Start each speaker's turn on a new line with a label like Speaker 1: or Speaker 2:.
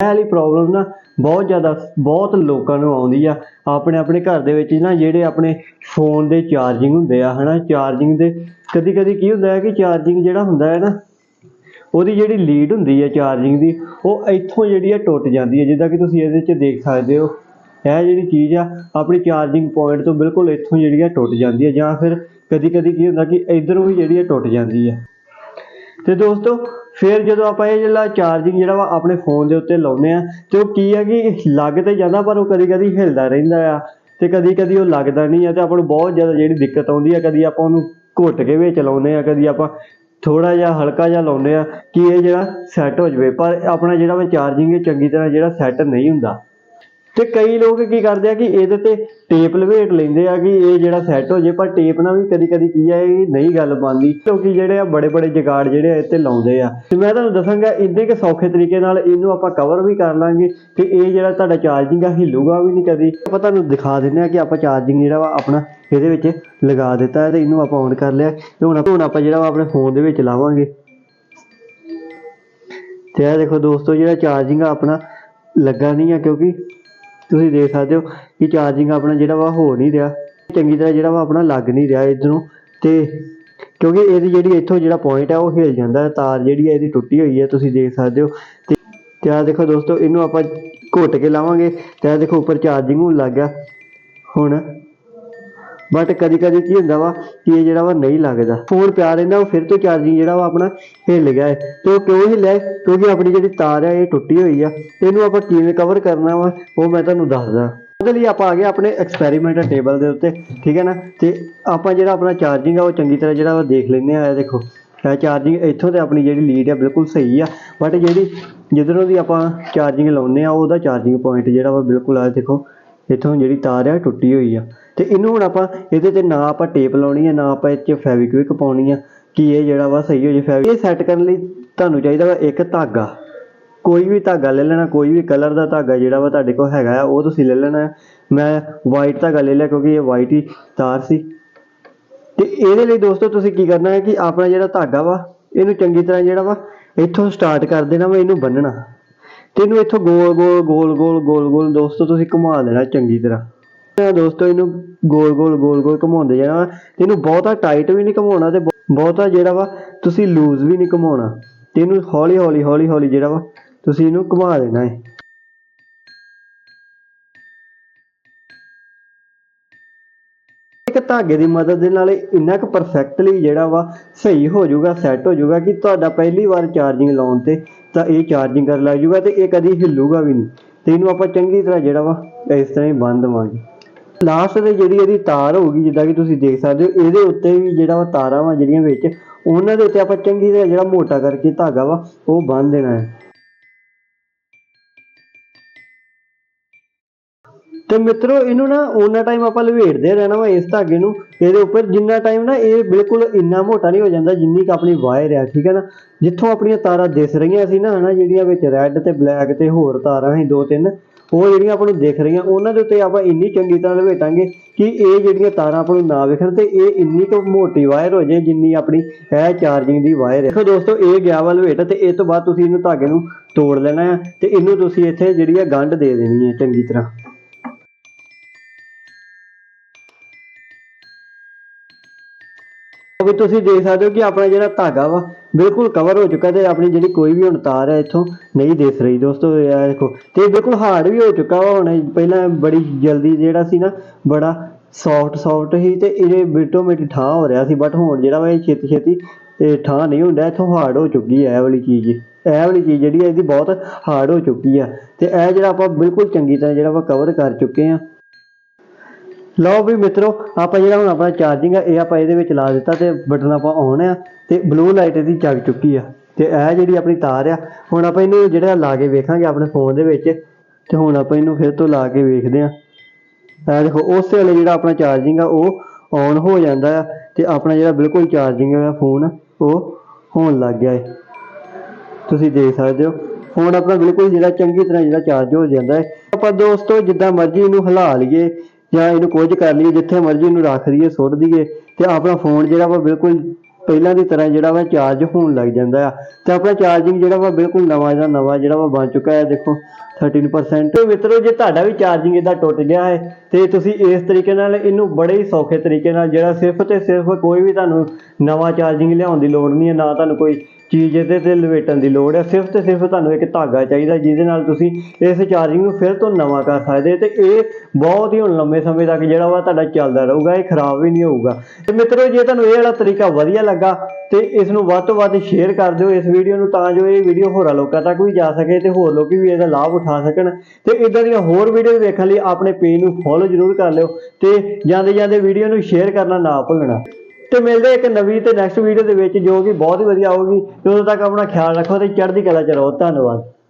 Speaker 1: ਇਹ ਵਾਲੀ ਪ੍ਰੋਬਲਮ ਨਾ ਬਹੁਤ ਜ਼ਿਆਦਾ, ਬਹੁਤ ਲੋਕਾਂ ਨੂੰ ਆਉਂਦੀ ਆ। ਆਪਣੇ ਆਪਣੇ ਘਰ ਦੇ ਵਿੱਚ ਨਾ ਜਿਹੜੇ ਆਪਣੇ ਫੋਨ ਦੇ ਚਾਰਜਿੰਗ ਹੁੰਦੇ ਆ, ਹਨਾ? ਚਾਰਜਿੰਗ ਦੇ ਕਦੀ ਕਦੀ ਕੀ ਹੁੰਦਾ ਹੈ ਕਿ ਚਾਰਜਿੰਗ ਜਿਹੜਾ ਹੁੰਦਾ ਹੈ ਨਾ, ਉਹਦੀ ਜਿਹੜੀ ਲੀਡ ਹੁੰਦੀ ਹੈ ਚਾਰਜਿੰਗ ਦੀ, ਉਹ ਇੱਥੋਂ ਜਿਹੜੀ ਹੈ ਟੁੱਟ ਜਾਂਦੀ ਹੈ। ਜਿੱਦਾਂ ਕਿ ਤੁਸੀਂ ਇਹਦੇ 'ਚ ਦੇਖ ਸਕਦੇ ਹੋ, ਇਹ ਜਿਹੜੀ ਚੀਜ਼ ਆ, ਆਪਣੀ ਚਾਰਜਿੰਗ ਪੁਆਇੰਟ ਤੋਂ ਬਿਲਕੁਲ ਇੱਥੋਂ ਜਿਹੜੀ ਹੈ ਟੁੱਟ ਜਾਂਦੀ ਹੈ। ਜਾਂ ਫਿਰ ਕਦੀ ਕਦੀ ਕੀ ਹੁੰਦਾ ਕਿ ਇਧਰੋਂ ਵੀ ਜਿਹੜੀ ਹੈ ਟੁੱਟ ਜਾਂਦੀ ਹੈ। ਤੇ ਦੋਸਤੋ ਫਿਰ ਜਦੋਂ ਆਪਾਂ ਇਹ ਜਿਹੜਾ ਚਾਰਜਿੰਗ ਜਿਹੜਾ ਵਾ ਆਪਣੇ ਫੋਨ ਦੇ ਉੱਤੇ ਲਾਉਂਦੇ ਆ ਤੇ ਉਹ ਕੀ ਹੈ ਕਿ ਲੱਗ ਤੇ ਜਾਂਦਾ ਪਰ ਉਹ ਕਦੀ ਕਦੀ ਹਿਲਦਾ ਰਹਿੰਦਾ ਆ ਤੇ ਕਦੀ ਕਦੀ ਉਹ ਲੱਗਦਾ ਨਹੀਂ ਆ ਤੇ ਆਪਾਂ ਨੂੰ ਬਹੁਤ ਜ਼ਿਆਦਾ ਜਿਹੜੀ ਦਿੱਕਤ ਆਉਂਦੀ ਆ, ਕਦੀ ਆਪਾਂ ਉਹਨੂੰ ਘੁੱਟ ਕੇ ਵਿੱਚ ਲਾਉਂਦੇ ਆ ਕਦੀ ਆਪਾਂ ਥੋੜਾ ਜਿਹਾ ਹਲਕਾ ਜਿਹਾ ਲਾਉਂਦੇ ਆ ਕਿ ਇਹ ਜਿਹੜਾ ਸੈੱਟ ਹੋ ਜਾਵੇ। ਪਰ ਆਪਣਾ ਜਿਹੜਾ ਵਾ ਚਾਰਜਿੰਗ ਚੰਗੀ ਤਰ੍ਹਾਂ ਜਿਹੜਾ ਸੈੱਟ ਨਹੀਂ ਹੁੰਦਾ। ਤੇ ਕਈ ਲੋਕ ਕੀ ਕਰਦੇ ਆ ਕਿ ਇਹਦੇ ਤੇ ਟੇਪ ਲਵੇਟ ਲੈਂਦੇ ਆ ਕਿ ਇਹ ਜਿਹੜਾ ਸੈੱਟ ਹੋ ਜੇ, ਪਰ ਟੇਪ ਨਾਲ ਵੀ ਕਦੀ ਕਦੀ ਕੀ ਆ, ਇਹ ਨਹੀਂ ਗੱਲ ਬਣਦੀ। ਕਿਉਂਕਿ ਜਿਹੜੇ ਆ ਬੜੇ ਬੜੇ ਜਗਾੜ ਜਿਹੜੇ ਆ ਇਹ ਤੇ ਲਾਉਂਦੇ ਆ। ਤੇ ਮੈਂ ਤੁਹਾਨੂੰ ਦੱਸਾਂਗਾ ਇੰਨੇ ਕਿ ਸੌਖੇ ਤਰੀਕੇ ਨਾਲ ਇਹਨੂੰ ਆਪਾਂ ਕਵਰ ਵੀ ਕਰ ਲਾਂਗੇ ਤੇ ਇਹ ਜਿਹੜਾ ਤੁਹਾਡਾ ਚਾਰਜਿੰਗ ਆ, ਹਿੱਲੂਗਾ ਵੀ ਨਹੀਂ ਕਦੀ। ਆਪਾਂ ਤੁਹਾਨੂੰ ਦਿਖਾ ਦਿੰਦੇ ਆ ਕਿ ਆਪਾਂ ਚਾਰਜਿੰਗ ਜਿਹੜਾ ਵਾ ਆਪਣਾ ਇਹਦੇ ਵਿੱਚ ਲਗਾ ਦਿੱਤਾ ਹੈ ਤੇ ਇਹਨੂੰ ਆਪਾਂ ਔਨ ਕਰ ਲਿਆ। ਤੇ ਹੁਣ ਹੁਣ ਆਪਾਂ ਜਿਹੜਾ ਵਾ ਆਪਣੇ ਫੋਨ ਦੇ ਵਿੱਚ ਲਾਵਾਂਗੇ। ਤੇ ਇਹ ਦੇਖੋ ਦੋਸਤੋ, ਜਿਹੜਾ ਚਾਰਜਿੰਗ ਆ ਆਪਣਾ ਲੱਗਾ ਨਹੀਂ ਆ ਕਿਉਂਕਿ ਤੁਸੀਂ ਦੇਖ ਸਕਦੇ ਹੋ ਕਿ ਚਾਰਜਿੰਗ ਆਪਣਾ ਜਿਹੜਾ ਵਾ ਹੋ ਨਹੀਂ ਰਿਹਾ। ਚੰਗੀ ਤਰ੍ਹਾਂ ਜਿਹੜਾ ਵਾ ਆਪਣਾ ਲੱਗ ਨਹੀਂ ਰਿਹਾ ਇਧਰੋਂ। ਤੇ ਕਿਉਂਕਿ ਇਹਦੀ ਜਿਹੜੀ ਇੱਥੋਂ ਜਿਹੜਾ ਪੁਆਇੰਟ ਆ, ਉਹ ਹਿਲ ਜਾਂਦਾ ਤਾਰ ਜਿਹੜੀ ਹੈ ਇਹਦੀ ਟੁੱਟੀ ਹੋਈ ਹੈ ਤੁਸੀਂ ਦੇਖ ਸਕਦੇ ਹੋ। ਤੇ ਤੇ ਦੇਖੋ ਦੋਸਤੋ, ਇਹਨੂੰ ਆਪਾਂ ਘੁੱਟ ਕੇ ਲਾਵਾਂਗੇ। ਤੇ ਆਹ ਦੇਖੋ, ਉੱਪਰ ਚਾਰਜਿੰਗ ਹੋਣ ਲੱਗ ਗਿਆ। ਹੁਣ ਬਟ ਕਦੀ ਕਦੀ ਕੀ ਹੁੰਦਾ ਵਾ ਕਿ ਇਹ ਜਿਹੜਾ ਵਾ ਨਹੀਂ ਲੱਗਦਾ। ਫੋਨ ਪਿਆ ਰਹਿੰਦਾ ਉਹ ਫਿਰ ਤੋਂ ਚਾਰਜਿੰਗ ਜਿਹੜਾ ਵਾ ਆਪਣਾ ਹਿੱਲ ਗਿਆ ਹੈ। ਤੇ ਉਹ ਕਿਉਂ ਹਿੱਲਿਆ ਹੈ? ਕਿਉਂਕਿ ਆਪਣੀ ਜਿਹੜੀ ਤਾਰ ਹੈ, ਇਹ ਟੁੱਟੀ ਹੋਈ ਆ। ਇਹਨੂੰ ਆਪਾਂ ਕਿਵੇਂ ਕਵਰ ਕਰਨਾ ਵਾ, ਉਹ ਮੈਂ ਤੁਹਾਨੂੰ ਦੱਸਦਾ। ਉਹਦੇ ਲਈ ਆਪਾਂ ਆ ਗਏ ਆਪਣੇ ਐਕਸਪੈਰੀਮੈਂਟ ਟੇਬਲ ਦੇ ਉੱਤੇ, ਠੀਕ ਹੈ ਨਾ? ਤੇ ਆਪਾਂ ਜਿਹੜਾ ਆਪਣਾ ਚਾਰਜਿੰਗ ਆ, ਉਹ ਚੰਗੀ ਤਰ੍ਹਾਂ ਜਿਹੜਾ ਵਾ ਦੇਖ ਲੈਂਦੇ ਆ ਇਹ ਦੇਖੋ, ਇਹ ਚਾਰਜਿੰਗ ਇੱਥੋਂ ਤੇ ਆਪਣੀ ਜਿਹੜੀ ਲੀਡ ਆ, ਬਿਲਕੁਲ ਸਹੀ ਆ। ਬਟ ਜਿਹੜੀ ਜਿੱਧਰੋਂ ਦੀ ਆਪਾਂ ਚਾਰਜਿੰਗ ਲਾਉਂਦੇ ਆ ਉਹਦਾ ਚਾਰਜਿੰਗ ਪੁਆਇੰਟ ਜਿਹੜਾ ਵਾ ਬਿਲਕੁਲ ਆ ਦੇਖੋ, ਇੱਥੋਂ ਜਿਹੜੀ ਤਾਰ ਆ ਟੁੱਟੀ ਹੋਈ ਆ। ਤੇ ਇਹਨੂੰ ਹੁਣ ਆਪਾਂ ਇਹਦੇ ਤੇ ਨਾ ਆਪਾਂ ਟੇਪ ਲਾਉਣੀ ਆ, ਨਾ ਆਪਾਂ ਇਹ 'ਚ ਫੈਵਿਕਵਿਕ ਪਾਉਣੀ ਆ, ਕਿ ਇਹ ਜਿਹੜਾ ਵਾ ਸਹੀ ਹੋ ਜੇ ਫੈਵਿਕ ਇਹ ਸੈੱਟ ਕਰਨ ਲਈ ਤੁਹਾਨੂੰ ਚਾਹੀਦਾ ਵਾ ਇੱਕ ਧਾਗਾ। ਕੋਈ ਵੀ ਧਾਗਾ ਲੈ ਲੈਣਾ, ਕੋਈ ਵੀ ਕਲਰ ਦਾ ਧਾਗਾ ਜਿਹੜਾ ਵਾ ਤੁਹਾਡੇ ਕੋਲ ਹੈਗਾ ਆ, ਉਹ ਤੁਸੀਂ ਲੈ ਲੈਣਾ ਮੈਂ ਵਾਈਟ ਧਾਗਾ ਲੈ ਲਿਆ ਕਿਉਂਕਿ ਇਹ ਵਾਈਟ ਹੀ ਤਾਰ ਸੀ। ਤੇ ਇਹਦੇ ਲਈ ਦੋਸਤੋ ਤੁਸੀਂ ਕੀ ਕਰਨਾ ਹੈ ਕਿ ਆਪਣਾ ਜਿਹੜਾ ਧਾਗਾ ਵਾ, ਇਹਨੂੰ ਚੰਗੀ ਤਰ੍ਹਾਂ ਜਿਹੜਾ ਵਾ ਇੱਥੋਂ ਸਟਾਰਟ ਕਰ ਦੇਣਾ ਵਾ, ਇਹਨੂੰ ਬੰਨਣਾ। ਤੇ ਇਹਨੂੰ ਇੱਥੋਂ ਗੋਲ ਗੋਲ ਗੋਲ ਗੋਲ ਗੋਲ ਗੋਲ ਦੋਸਤੋ ਤੁਸੀਂ ਘੁਮਾ ਦੇਣਾ ਚੰਗੀ ਤਰ੍ਹਾਂ। ਦੋਸਤੋ, ਇਹਨੂੰ ਗੋਲ ਗੋਲ ਗੋਲ ਗੋਲ ਘੁਮਾਉਂਦੇ ਜਾਣਾ। ਤੇ ਇਹਨੂੰ ਬਹੁਤਾ ਟਾਈਟ ਵੀ ਨਹੀਂ ਘੁਮਾਉਣਾ ਤੇ ਬਹੁਤਾ ਜਿਹੜਾ ਵਾ, ਤੁਸੀਂ ਲੂਜ਼ ਵੀ ਨਹੀਂ ਘੁਮਾਉਣਾ। ਤੇ ਇਹਨੂੰ ਹੌਲੀ ਹੌਲੀ ਹੌਲੀ ਹੌਲੀ ਜਿਹੜਾ ਵਾ, ਤੁਸੀਂ ਇਹਨੂੰ ਘੁਮਾ ਦੇਣਾ ਹੈ ਇੱਕ ਧਾਗੇ ਦੀ ਮਦਦ ਦੇ ਨਾਲ ਇੰਨਾ ਕੁ ਪਰਫੈਕਟਲੀ ਜਿਹੜਾ ਵਾ, ਸਹੀ ਹੋ ਜਾਊਗਾ ਸੈੱਟ ਹੋ ਜਾਊਗਾ ਕਿ ਤੁਹਾਡਾ ਪਹਿਲੀ ਵਾਰ ਚਾਰਜਿੰਗ ਲਾਉਣ ਤੇ ਤਾਂ ਇਹ ਚਾਰਜਿੰਗ ਕਰ ਲੱਗ ਜਾਊਗਾ ਤੇ ਇਹ ਕਦੀ ਹਿੱਲੂਗਾ ਵੀ ਨਹੀਂ। ਤੇ ਇਹਨੂੰ ਆਪਾਂ ਚੰਗੀ ਤਰ੍ਹਾਂ ਜਿਹੜਾ ਵਾ, ਇਸ ਤਰ੍ਹਾਂ ਹੀ ਬੰਨ ਦੇਵਾਂਗੇ। ਲਾਸਟ ਤੇ ਜਿਹੜੀ ਇਹਦੀ ਤਾਰ ਹੋਊਗੀ, ਜਿੱਦਾਂ ਕਿ ਤੁਸੀਂ ਦੇਖ ਸਕਦੇ ਹੋ, ਇਹਦੇ ਉੱਤੇ ਵੀ ਜਿਹੜਾ ਵਾ ਤਾਰਾਂ ਵਾ ਜਿਹੜੀਆਂ ਵਿੱਚ, ਉਹਨਾਂ ਦੇ ਉੱਤੇ ਆਪਾਂ ਚੰਗੀ ਤਰ੍ਹਾਂ ਜਿਹੜਾ ਮੋਟਾ ਕਰਕੇ ਧਾਗਾ ਵਾ, ਉਹ ਬੰਨ ਦੇਣਾ ਹੈ। ਤੇ ਮਿੱਤਰੋ, ਇਹਨੂੰ ਨਾ ਉਹਨਾਂ ਟਾਈਮ ਆਪਾਂ ਲਵੇੜਦੇ ਰਹਿਣਾ ਵਾ ਇਸ ਧਾਗੇ ਨੂੰ, ਇਹਦੇ ਉੱਪਰ ਜਿੰਨਾ ਟਾਈਮ ਨਾ ਇਹ ਬਿਲਕੁਲ ਇੰਨਾ ਮੋਟਾ ਨਹੀਂ ਹੋ ਜਾਂਦਾ ਜਿੰਨੀ ਕ ਆਪਣੀ ਵਾਇਰ ਆ, ਠੀਕ ਹੈ ਨਾ? ਜਿੱਥੋਂ ਆਪਣੀਆਂ ਤਾਰਾਂ ਦਿਸ ਰਹੀਆਂ ਸੀ ਨਾ, ਹਨਾ, ਜਿਹੜੀਆਂ ਵਿੱਚ ਰੈੱਡ ਤੇ ਬਲੈਕ ਤੇ ਹੋਰ ਤਾਰਾਂ ਸੀ, ਦੋ ਤਿੰਨ ਉਹ ਜਿਹੜੀਆਂ ਆਪਾਂ ਨੂੰ ਦਿਖ ਰਹੀਆਂ, ਉਹਨਾਂ ਦੇ ਉੱਤੇ ਆਪਾਂ ਇੰਨੀ ਚੰਗੀ ਤਰ੍ਹਾਂ ਲਵੇਟਾਂਗੇ ਕਿ ਇਹ ਜਿਹੜੀਆਂ ਤਾਰਾਂ ਆਪਾਂ ਨੂੰ ਨਾ ਵੇਖਣ ਤੇ ਇਹ ਇੰਨੀ ਕੁ ਮੋਟੀ ਵਾਇਰ ਹੋ ਜਾਏ ਜਿੰਨੀ ਆਪਣੀ ਇਹ ਚਾਰਜਿੰਗ ਦੀ ਵਾਇਰ ਹੈ। ਦੇਖੋ ਦੋਸਤੋ, ਇਹ ਗਿਆ ਵਾ ਲਵੇਟ ਤੇ ਇਹ ਤੋਂ ਬਾਅਦ ਤੁਸੀਂ ਇਹਨੂੰ ਧਾਗੇ ਨੂੰ ਤੋੜ ਲੈਣਾ ਹੈ ਤੇ ਇਹਨੂੰ ਤੁਸੀਂ ਇੱਥੇ ਜਿਹੜੀ ਹੈ ਗੰਢ ਦੇ ਦੇਣੀ ਹੈ ਚੰਗੀ ਤਰ੍ਹਾਂ। ਵੀ ਤੁਸੀਂ ਦੇਖ ਸਕਦੇ ਹੋ ਕਿ ਆਪਣਾ ਜਿਹੜਾ ਧਾਗਾ ਵਾ ਬਿਲਕੁਲ ਕਵਰ ਹੋ ਚੁੱਕਾ ਤੇ ਆਪਣੀ ਜਿਹੜੀ ਕੋਈ ਵੀ ਹੁਣ ਤਾਰ ਹੈ ਇੱਥੋਂ ਨਹੀਂ ਦਿਸ ਰਹੀ ਦੋਸਤੋ, ਇਹ ਦੇਖੋ। ਤੇ ਬਿਲਕੁਲ ਹਾਰਡ ਵੀ ਹੋ ਚੁੱਕਾ ਵਾ ਹੁਣ, ਪਹਿਲਾਂ ਬੜੀ ਜਲਦੀ ਜਿਹੜਾ ਸੀ ਨਾ, ਬੜਾ ਸੌਫਟ ਸੌਫਟ ਸੀ ਤੇ ਇਹ ਬਿਟੋ ਮਿੱਟੀ ਠਾਂ ਹੋ ਰਿਹਾ ਸੀ ਬਟ ਹੁਣ ਜਿਹੜਾ ਵਾ ਇਹ ਛੇਤੀ ਛੇਤੀ, ਇਹ ਠਾਂ ਨਹੀਂ ਹੁੰਦਾ, ਇੱਥੋਂ ਹਾਰਡ ਹੋ ਚੁੱਕੀ ਹੈ ਇਹ ਵਾਲੀ ਚੀਜ਼। ਇਹ ਵਾਲੀ ਚੀਜ਼ ਜਿਹੜੀ ਹੈ, ਇਹਦੀ ਬਹੁਤ ਹਾਰਡ ਹੋ ਚੁੱਕੀ ਆ। ਤੇ ਇਹ ਜਿਹੜਾ ਆਪਾਂ ਬਿਲਕੁਲ ਚੰਗੀ ਤਰ੍ਹਾਂ ਜਿਹੜਾ ਵਾ ਕਵਰ ਕਰ ਚੁੱਕੇ ਆ। ਲਓ ਵੀ ਮਿੱਤਰੋ, ਆਪਾਂ ਜਿਹੜਾ ਹੁਣ ਆਪਣਾ ਚਾਰਜਿੰਗ ਆ, ਇਹ ਆਪਾਂ ਇਹਦੇ ਵਿੱਚ ਲਾ ਦਿੱਤਾ ਤੇ ਬਟਨ ਆਪਾਂ ਔਨ ਆ ਤੇ ਬਲੂ ਲਾਈਟ ਇਹਦੀ ਜਗ ਚੁੱਕੀ ਆ ਤੇ ਇਹ ਜਿਹੜੀ ਆਪਣੀ ਤਾਰ ਆ, ਹੁਣ ਆਪਾਂ ਇਹਨੂੰ ਜਿਹੜਾ ਲਾ ਕੇ ਵੇਖਾਂਗੇ ਆਪਣੇ ਫੋਨ ਦੇ ਵਿੱਚ ਤੇ ਹੁਣ ਆਪਾਂ ਇਹਨੂੰ ਫਿਰ ਤੋਂ ਲਾ ਕੇ ਵੇਖਦੇ ਆ। ਇਹ ਦੇਖੋ, ਉਸੇ ਵੇਲੇ ਜਿਹੜਾ ਆਪਣਾ ਚਾਰਜਿੰਗ ਆ, ਉਹ ਔਨ ਹੋ ਜਾਂਦਾ ਆ ਤੇ ਆਪਣਾ ਜਿਹੜਾ ਬਿਲਕੁਲ ਚਾਰਜਿੰਗ ਆ ਫੋਨ ਉਹ ਹੋਣ ਲੱਗ ਗਿਆ ਹੈ ਤੁਸੀਂ ਦੇਖ ਸਕਦੇ ਹੋ ਫੋਨ ਆਪਣਾ ਬਿਲਕੁਲ ਜਿਹੜਾ ਚੰਗੀ ਤਰ੍ਹਾਂ ਜਿਹੜਾ ਚਾਰਜ ਹੋ ਜਾਂਦਾ ਹੈ ਆਪਾਂ ਦੋਸਤੋ, ਜਿੱਦਾਂ ਮਰਜ਼ੀ ਇਹਨੂੰ ਹਿਲਾ ਲਈਏ ਜਾਂ ਇਹਨੂੰ ਕੁਝ ਕਰ ਲਈਏ, ਜਿੱਥੇ ਮਰਜ਼ੀ ਇਹਨੂੰ ਰੱਖ ਦਈਏ ਸੁੱਟ ਦਈਏ, ਤੇ ਆਪਣਾ ਫੋਨ ਜਿਹੜਾ ਵਾ ਬਿਲਕੁਲ ਪਹਿਲਾਂ ਦੀ ਤਰ੍ਹਾਂ ਜਿਹੜਾ ਵਾ ਚਾਰਜ ਹੋਣ ਲੱਗ ਜਾਂਦਾ ਆ। ਤੇ ਆਪਣਾ ਚਾਰਜਿੰਗ ਜਿਹੜਾ ਵਾ ਬਿਲਕੁਲ ਨਵਾਂ ਦਾ ਨਵਾਂ ਜਿਹੜਾ ਵਾ ਬਣ ਚੁੱਕਾ ਹੈ ਦੇਖੋ 13% ਤੇ ਮਿੱਤਰੋ, ਜੇ ਤੁਹਾਡਾ ਵੀ ਚਾਰਜਿੰਗ ਇਹਦਾ ਟੁੱਟ ਗਿਆ ਹੈ, ਤੇ ਤੁਸੀਂ ਇਸ ਤਰੀਕੇ ਨਾਲ ਇਹਨੂੰ ਬੜੇ ਹੀ ਸੌਖੇ ਤਰੀਕੇ ਨਾਲ, ਜਿਹੜਾ ਸਿਰਫ ਤੇ ਸਿਰਫ ਕੋਈ ਵੀ ਤੁਹਾਨੂੰ ਨਵਾਂ ਚਾਰਜਿੰਗ ਲਿਆਉਣ ਦੀ ਲੋੜ ਨਹੀਂ ਹੈ, ਨਾ ਤੁਹਾਨੂੰ ਕੋਈ ਚੀਜ਼ ਇਹਦੇ ਤੇ ਲਵੇਟਣ ਦੀ ਲੋੜ ਹੈ ਸਿਰਫ ਤੇ ਸਿਰਫ ਤੁਹਾਨੂੰ ਇੱਕ ਧਾਗਾ ਚਾਹੀਦਾ, ਜਿਹਦੇ ਨਾਲ ਤੁਸੀਂ ਇਸ ਚਾਰਜਿੰਗ ਨੂੰ ਫਿਰ ਤੋਂ ਨਵਾਂ ਕਰ ਸਕਦੇ ਤੇ ਇਹ ਬਹੁਤ ਹੀ ਹੁਣ ਲੰਮੇ ਸਮੇਂ ਤੱਕ ਜਿਹੜਾ ਵਾ ਤੁਹਾਡਾ ਚੱਲਦਾ ਰਹੂਗਾ, ਇਹ ਖਰਾਬ ਵੀ ਨਹੀਂ ਹੋਊਗਾ। ਤੇ ਮਿੱਤਰੋ, ਜੇ ਤੁਹਾਨੂੰ ਇਹ ਵਾਲਾ ਤਰੀਕਾ ਵਧੀਆ ਲੱਗਾ, ਤੇ ਇਸ ਨੂੰ ਵੱਧ ਤੋਂ ਵੱਧ ਸ਼ੇਅਰ ਕਰ ਦਿਓ ਇਸ ਵੀਡੀਓ ਨੂੰ, ਤਾਂ ਜੋ ਇਹ ਵੀਡੀਓ ਹੋਰਾਂ ਲੋਕਾਂ ਤੱਕ ਵੀ ਜਾ ਸਕੇ ਤੇ ਹੋਰ ਲੋਕੀ ਵੀ ਇਹਦਾ ਲਾਭ ਉਠਾ ਸਕਣ। ਤੇ ਇਦਾਂ ਦੀਆਂ ਹੋਰ ਵੀਡੀਓ ਵੇਖਣ ਲਈ ਆਪਣੇ ਪੇਜ ਨੂੰ ਫੋਲੋ ਜ਼ਰੂਰ ਕਰ ਲਿਓ ਤੇ ਜਾਂਦੇ ਜਾਂਦੇ ਵੀਡੀਓ ਨੂੰ ਸ਼ੇਅਰ ਕਰਨਾ ਨਾ ਭੁੱਲਣਾ। ਤੇ ਮਿਲਦੇ ਇੱਕ ਨਵੀਂ ਤੇ ਨੈਕਸਟ ਵੀਡੀਓ ਦੇ ਵਿੱਚ ਜੋ ਕਿ ਬਹੁਤ ਹੀ ਵਧੀਆ ਹੋਊਗੀ ਤੇ ਉਦੋਂ ਤੱਕ ਆਪਣਾ ਖਿਆਲ ਰੱਖੋ ਤੇ ਚੜ੍ਹਦੀ ਕਲਾ ਚ ਰਹੋ। ਧੰਨਵਾਦ।